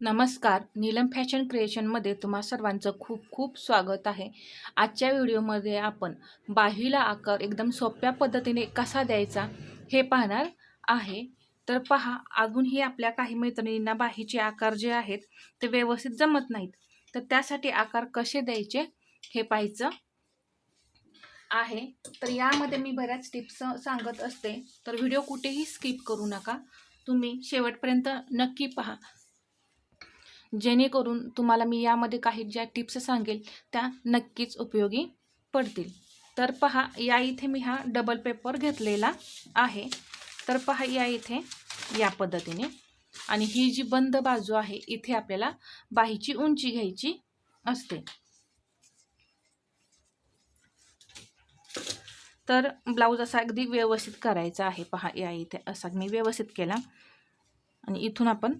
नमस्कार. नीलम फॅशन क्रिएशनमध्ये तुम्हा सर्वांचं खूप खूप स्वागत आहे. आजच्या व्हिडिओमध्ये आपण बाहीला आकार एकदम सोप्या पद्धतीने कसा द्यायचा हे पाहणार आहे. तर पहा अजूनही आपल्या काही मैत्रिणींना बाहीचे आकार जे आहेत ते व्यवस्थित जमत नाहीत. तर त्यासाठी आकार कसे द्यायचे हे पाहायचं आहे. तर यामध्ये मी बऱ्याच टिप्स सांगत असते. तर व्हिडिओ कुठेही स्किप करू नका. तुम्ही शेवटपर्यंत नक्की पहा. जेणेकरून तुम्हाला मी यामध्ये काही ज्या टिप्स सांगेल त्या नक्कीच उपयोगी पडतील. तर पहा या इथे मी हा डबल पेपर घेतलेला आहे. तर पहा या इथे या पद्धतीने. आणि ही जी बंद बाजू आहे इथे आपल्याला बाहीची उंची घ्यायची असते. तर ब्लाऊज असा अगदी व्यवस्थित करायचा आहे. पहा या इथे असा मी व्यवस्थित केला. आणि इथून आपण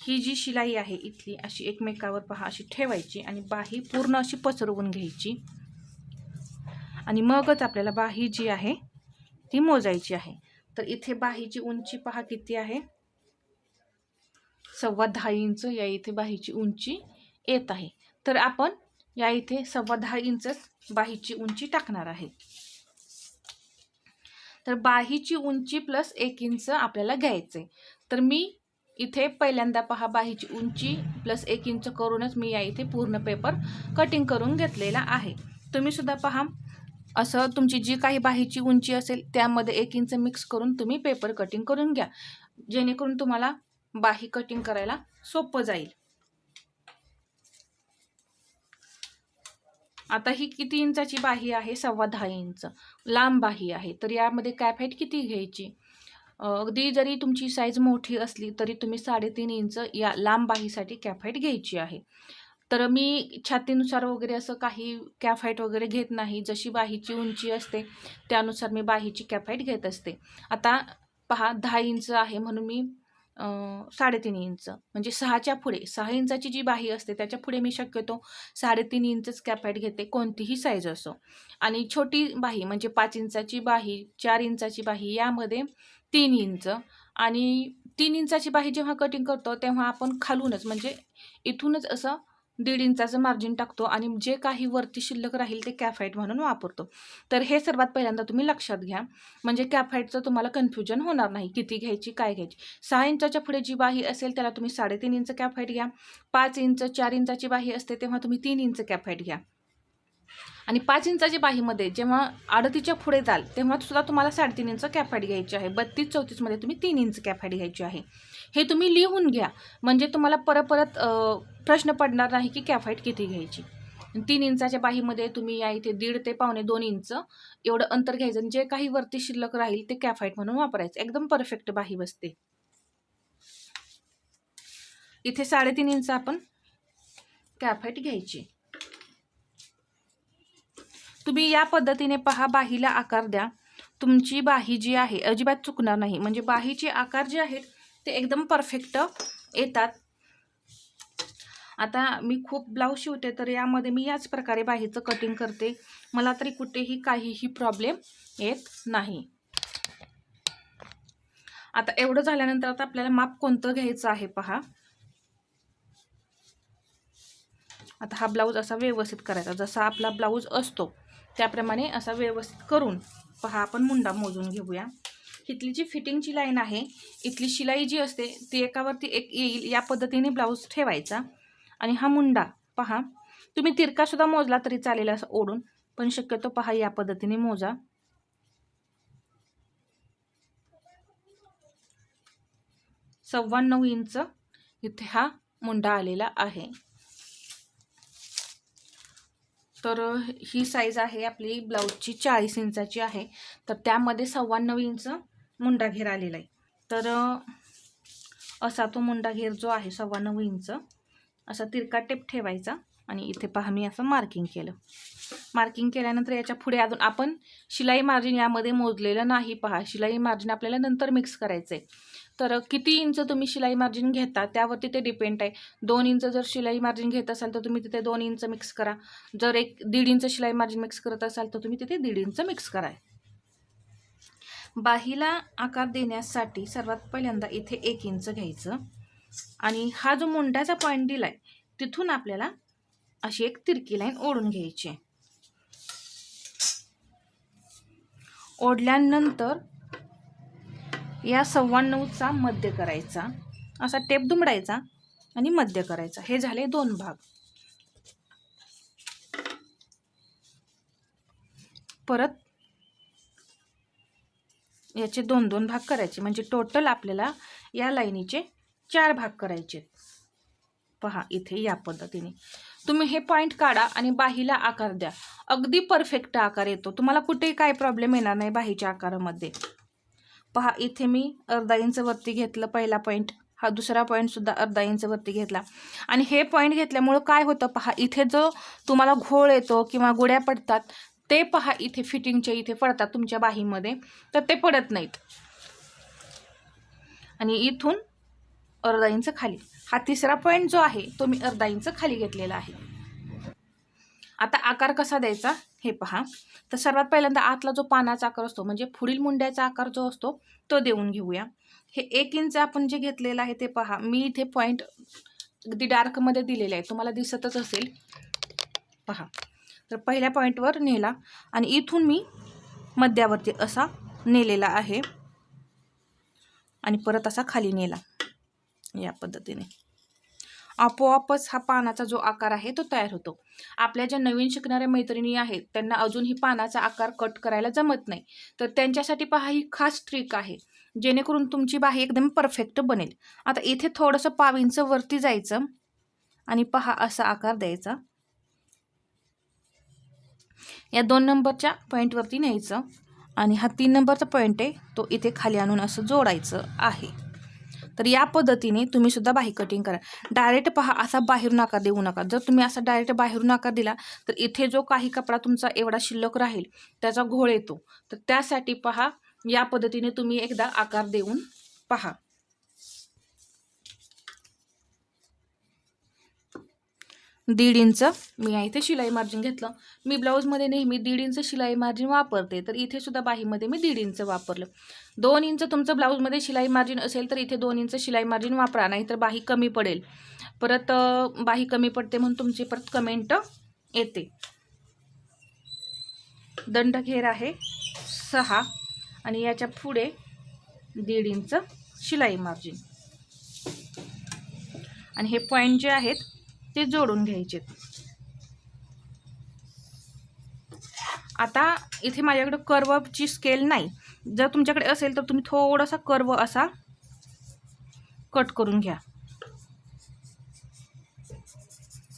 ही जी शिलाई आहे इथली अशी एकमेकावर पहा अशी ठेवायची आणि बाही पूर्ण अशी पसरवून घ्यायची. आणि मगच आपल्याला बाही जी आहे ती मोजायची आहे. तर इथे बाहीची उंची पहा किती आहे? सव्वा दहा इंच या इथे बाहीची उंची येत आहे. तर आपण या इथे सव्वा दहा इंचच बाहीची उंची टाकणार आहे. तर बाहीची उंची प्लस एक इंच आपल्याला घ्यायचं आहे तर मी इथे पहिल्यांदा पहा बाहीची उंची प्लस एक इंच करूनच मी या इथे पूर्ण पेपर कटिंग करून घेतलेला आहे. तुम्हीसुद्धा पहा. असं तुमची जी काही बाहीची उंची असेल त्यामध्ये एक इंच मिक्स करून तुम्ही पेपर कटिंग करून घ्या. जेणेकरून तुम्हाला बाही कटिंग करायला सोपं जाईल. आता ही किती इंचाची बाही आहे? सव्वा दहा इंच. लांब बाही आहे. तर यामध्ये कॅफेट किती घ्यायची? अगदी जरी तुमची साईज मोठी असली तरी तुम्ही साडेतीन इंच या लांब बाहीसाठी कॅफाईट घ्यायची आहे. तर मी छातीनुसार वगैरे असं काही कॅफाईट वगैरे घेत नाही. जशी बाहीची उंची असते त्यानुसार मी बाहीची कॅफाईट घेत असते. आता पहा दहा इंच आहे म्हणून मी साडेतीन इंच. म्हणजे सहाच्या पुढे सहा इंचाची जी बाही असते त्याच्या पुढे मी शक्यतो साडेतीन इंचच कॅपॅट घेते कोणतीही साईज असो. आणि छोटी बाही म्हणजे पाच इंचाची बाही चार इंचाची बाही यामध्ये तीन इंच. आणि तीन इंचाची बाही जेव्हा कटिंग करतो तेव्हा आपण खालूनच म्हणजे इथूनच असं दीड इंचाचं मार्जिन टाकतो आणि जे काही वरती शिल्लक राहील ते कॅफाईट म्हणून वापरतो. तर हे सर्वात पहिल्यांदा तुम्ही लक्षात घ्या. म्हणजे कॅफाईटचं तुम्हाला कन्फ्युजन होणार नाही किती घ्यायची काय घ्यायची. सहा इंचाच्या पुढे जी बाही असेल त्याला तुम्ही साडेतीन इंच कॅफाईट घ्या. पाच इंच चार इंचाची बाही असते तेव्हा तुम्ही तीन इंच कॅफाईट घ्या. आणि पाच इंचाच्या बाहीमध्ये जेव्हा अडतीच्या पुढे जाल तेव्हा सुद्धा तुम्हाला साडेतीन इंच कॅफाईट घ्यायची आहे. बत्तीस चौतीसमध्ये तुम्ही तीन इंच कॅफाईट घ्यायची आहे. हे तुम्ही लिहून घ्या. म्हणजे तुम्हाला परत परत प्रश्न पडणार नाही की कॅफाईट किती घ्यायची. तीन इंचाच्या बाहीमध्ये तुम्ही या इथे दीड ते पावणे दोन इंच एवढं अंतर घ्यायचं आणि जे काही वरती शिल्लक राहील ते कॅफाईट म्हणून वापरायचं. एकदम परफेक्ट बाही बसते. इथे साडेतीन इंच आपण कॅफाईट घ्यायची. तुम्ही या पद्धतीने पहा बाहीला आकार द्या. तुमची बाही जी आहे अजिबात चुकणार नाही. म्हणजे बाहीचे आकार जे आहेत ते एकदम परफेक्ट येतात. आता मी खूप ब्लाऊज शिवते तर यामध्ये मी याच प्रकारे बाहीचं कटिंग करते. मला तरी कुठेही काहीही प्रॉब्लेम येत नाही. आता एवढं झाल्यानंतर आता आपल्याला माप कोणतं घ्यायचं आहे पहा. आता हा ब्लाऊज असा व्यवस्थित करायचा. जसा आपला ब्लाऊज असतो त्याप्रमाणे असा व्यवस्थित करून पहा आपण मुंडा मोजून घेऊया. इथली जी फिटिंगची लाईन आहे इथली शिलाई जी असते ती एकावरती एक येईल या पद्धतीने ब्लाऊज ठेवायचा. आणि हा मुंडा पहा तुम्ही तिरकासुद्धा मोजला तरी चालेल असं ओढून पण शक्यतो पहा या पद्धतीने मोजा. सव्वा नऊ इंच इथे हा मुंडा आलेला आहे. तर ही साईज आहे आपली ब्लाऊजची चाळीस इंचाची आहे. तर त्यामध्ये सव्वा नऊ इंच मुंडा घेर आलेला आहे. तर असा तो मुंडा घेर जो आहे सव्वा नऊ इंच असा तिरका टेप ठेवायचा आणि इथे पहा मी असं मार्किंग केलं. मार्किंग केल्यानंतर याच्यापुढे अजून आपण शिलाई मार्जिन यामध्ये मोजलेलं नाही पहा. शिलाई मार्जिन आपल्याला नंतर मिक्स करायचं आहे तर किती इंच तुम्ही शिलाई मार्जिन घेता? त्यावरती ते डिपेंड आहे. दोन इंच जर शिलाई मार्जिन घेत असाल तर तुम्ही तिथे दोन इंच मिक्स करा. जर एक दीड इंच शिलाई मार्जिन मिक्स करत असाल तर तुम्ही तिथे दीड इंच मिक्स करा. बाहीला आकार देण्यासाठी सर्वात पहिल्यांदा इथे एक इंच घ्यायचं. आणि हा जो मुंड्याचा पॉईंट दिलाय तिथून आपल्याला अशी एक तिरकी लाईन ओढून घ्यायची आहे. ओढल्यानंतर या सव्वाण्णवचा मध्य करायचा. असा टेप दुमडायचा आणि मध्य करायचा. हे झाले दोन भाग. परत याचे दोन दोन भाग करायचे. म्हणजे टोटल आपल्याला या लाईनीचे चार भाग करायचे. पहा इथे या पद्धतीने. तुम्ही हे पॉईंट काढा आणि बाहीला आकार द्या. अगदी परफेक्ट आकार येतो. तुम्हाला कुठेही काय प्रॉब्लेम येणार नाही बाहीच्या आकारामध्ये. पहा इथे मी अर्धा इंचवरती घेतलं पहिला पॉईंट हा दुसरा पॉईंटसुद्धा अर्धा इंच वरती घेतला. आणि हे पॉईंट घेतल्यामुळं काय होतं पहा इथे जो तुम्हाला घोळ येतो किंवा गुड्या पडतात ते पहा इथे फिटिंगच्या इथे पडतात तुमच्या बाहीमध्ये तर ते पडत नाहीत. आणि इथून अर्धा इंच खाली. हा तिसरा पॉईंट जो आहे तो मी अर्धा इंच खाली घेतलेला आहे. आता आकार कसा द्यायचा? हे पहा. तर सर्वात पहिल्यांदा आतला जो पानाचा आकार असतो म्हणजे पुढील मुंड्याचा आकार जो असतो तो देऊन घेऊया. हे एक इंच आपण जे घेतलेलं आहे ते पहा. मी इथे पॉईंट अगदी डार्कमध्ये दिलेले आहे. तुम्हाला दिसतच असेल. पहा. तर पहिल्या पॉईंटवर नेला. आणि इथून मी मध्यावरती असा नेलेला आहे. आणि परत असा खाली नेला. या पद्धतीने. आपोआपच हा पानाचा जो आकार आहे तो तयार होतो. आपल्या ज्या नवीन शिकणाऱ्या मैत्रिणी आहेत त्यांना अजूनही पानाचा आकार कट करायला जमत नाही. तर त्यांच्यासाठी पहा ही खास ट्रिक आहे. जेणेकरून तुमची बाही एकदम परफेक्ट बनेल. आता इथे थोडंसं पावींचं वरती जायचं आणि पहा असा आकार द्यायचा. या दोन नंबरच्या पॉईंटवरती न्यायचं आणि हा तीन नंबरचा पॉईंट आहे तो इथे खाली आणून असं जोडायचं आहे. तर या पद्धतीने तुम्ही सुद्धा बाही कटिंग करा. डायरेक्ट पहा असा बाहेरून आकार देऊ नका. जर तुम्ही असा डायरेक्ट बाहेरून आकार दिला तर इथे जो काही कपडा तुमचा एवढा शिल्लक राहील त्याचा घोळ येतो. तर त्यासाठी पहा या पद्धतीने तुम्ही एकदा आकार देऊन पहा. दीड इंच. मी इथे शिलाई मार्जिन घेतलं. मी ब्लाऊजमध्ये नेहमी दीड इंच शिलाई मार्जिन वापरते. तर इथे सुद्धा बाहीमध्ये मी दीड इंच वापरलं. दोन इंच तुमचं ब्लाऊजमध्ये शिलाई मार्जिन असेल तर इथे दोन इंच शिलाई मार्जिन वापरा. नाही तर बाही कमी पडेल. परत बाही कमी पडते म्हणून तुमची परत कमेंट येते. दंड घेर आहे सहा आणि याच्यापुढे दीड इंच शिलाई मार्जिन आणि हे पॉईंट जे आहेत ते जोडून घ्यायचे आता इथे माझ्याकडे कर्वची स्केल नाही. जर तुमच्याकडे असेल तर तुम्ही थोडासा कर्व असा कट करून घ्या.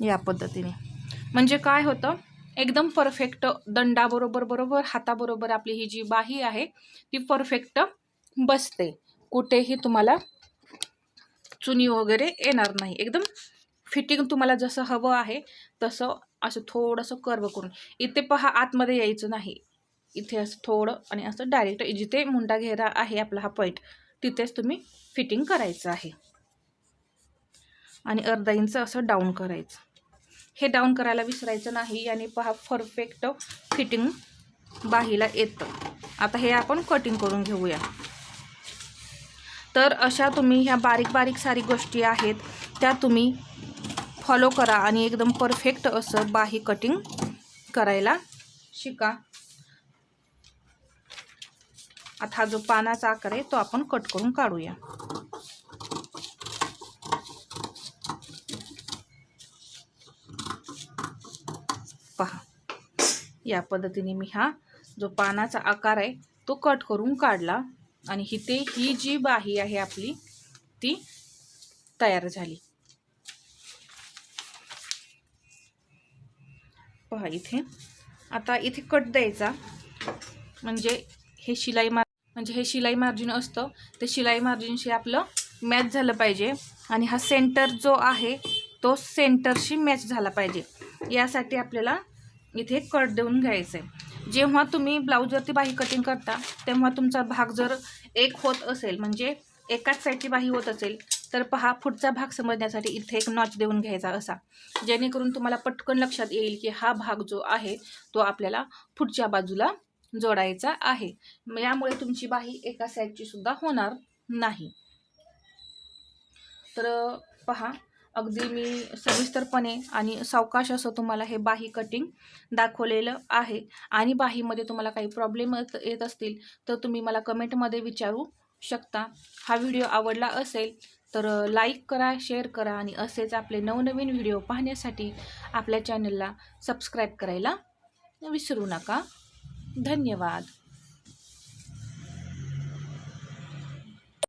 या पद्धतीने. म्हणजे काय होतं? एकदम परफेक्ट दंडाबरोबर बरोबर हाताबरोबर आपली ही जी बाही आहे ती परफेक्ट बसते. कुठेही तुम्हाला चुनी वगैरे येणार नाही. एकदम फिटिंग तुम्हाला जसं हवं आहे तसं असं थोडंसं कर्व करून. इथे पहा आतमध्ये यायचं नाही. इथे असं थोडं आणि असं डायरेक्ट जिथे मुंडा घेरा आहे आपला हा पॉईंट तिथेच तुम्ही फिटिंग करायचं आहे. आणि अर्धा इंच असं डाऊन करायचं. हे डाऊन करायला विसरायचं नाही आणि पहा परफेक्ट फिटिंग बाहीला येतं. आता हे आपण कटिंग करून घेऊया. तर अशा तुम्ही ह्या बारीक बारीक सारी गोष्टी आहेत त्या तुम्ही फॉलो करा आणि एकदम परफेक्ट असं बाही कटिंग करायला शिका. आता हा जो पानाचा आकार आहे तो आपण कट करून काढूया. पहा. या पद्धतीने मी हा जो पानाचा आकार आहे तो कट करून काढला आणि इथे ही जी बाही आहे आपली ती तयार झाली. पहा इथे. आता इथे कट द्यायचा. म्हणजे हे शिलाई मार म्हणजे हे शिलाई मार्जिन असतं. ते शिलाई मार्जिनशी आपलं मॅच झालं पाहिजे. आणि हा सेंटर जो आहे तो सेंटरशी मॅच झाला पाहिजे. यासाठी आपल्याला इथे कट देऊन घ्यायचं आहे जेव्हा तुम्ही ब्लाऊजवरती बाही कटिंग करता तेव्हा तुमचा भाग जर एक होत असेल म्हणजे एकाच साईडची बाही होत असेल तर पहा पुढचा भाग समजण्यासाठी इथे एक नॉच देऊन घ्यायचा असा. जेणेकरून तुम्हाला पटकन लक्षात येईल की हा भाग जो आहे तो आपल्याला पुढच्या बाजूला जोडायचा आहे. यामुळे तुमची बाही एका साईडची सुद्धा होणार नाही. तर पहा अगदी मी सविस्तरपणे आणि सावकाश असं तुम्हाला हे बाही कटिंग दाखवलेलं आहे. आणि बाहीमध्ये तुम्हाला काही प्रॉब्लेम येत असतील तर तुम्ही मला कमेंटमध्ये विचारू शकता. हा व्हिडिओ आवडला असेल तर लाईक करा शेअर करा आणि असेच आपले नवनवीन व्हिडिओ पाहण्यासाठी आपल्या चॅनलला सबस्क्राईब करायला विसरू नका. धन्यवाद.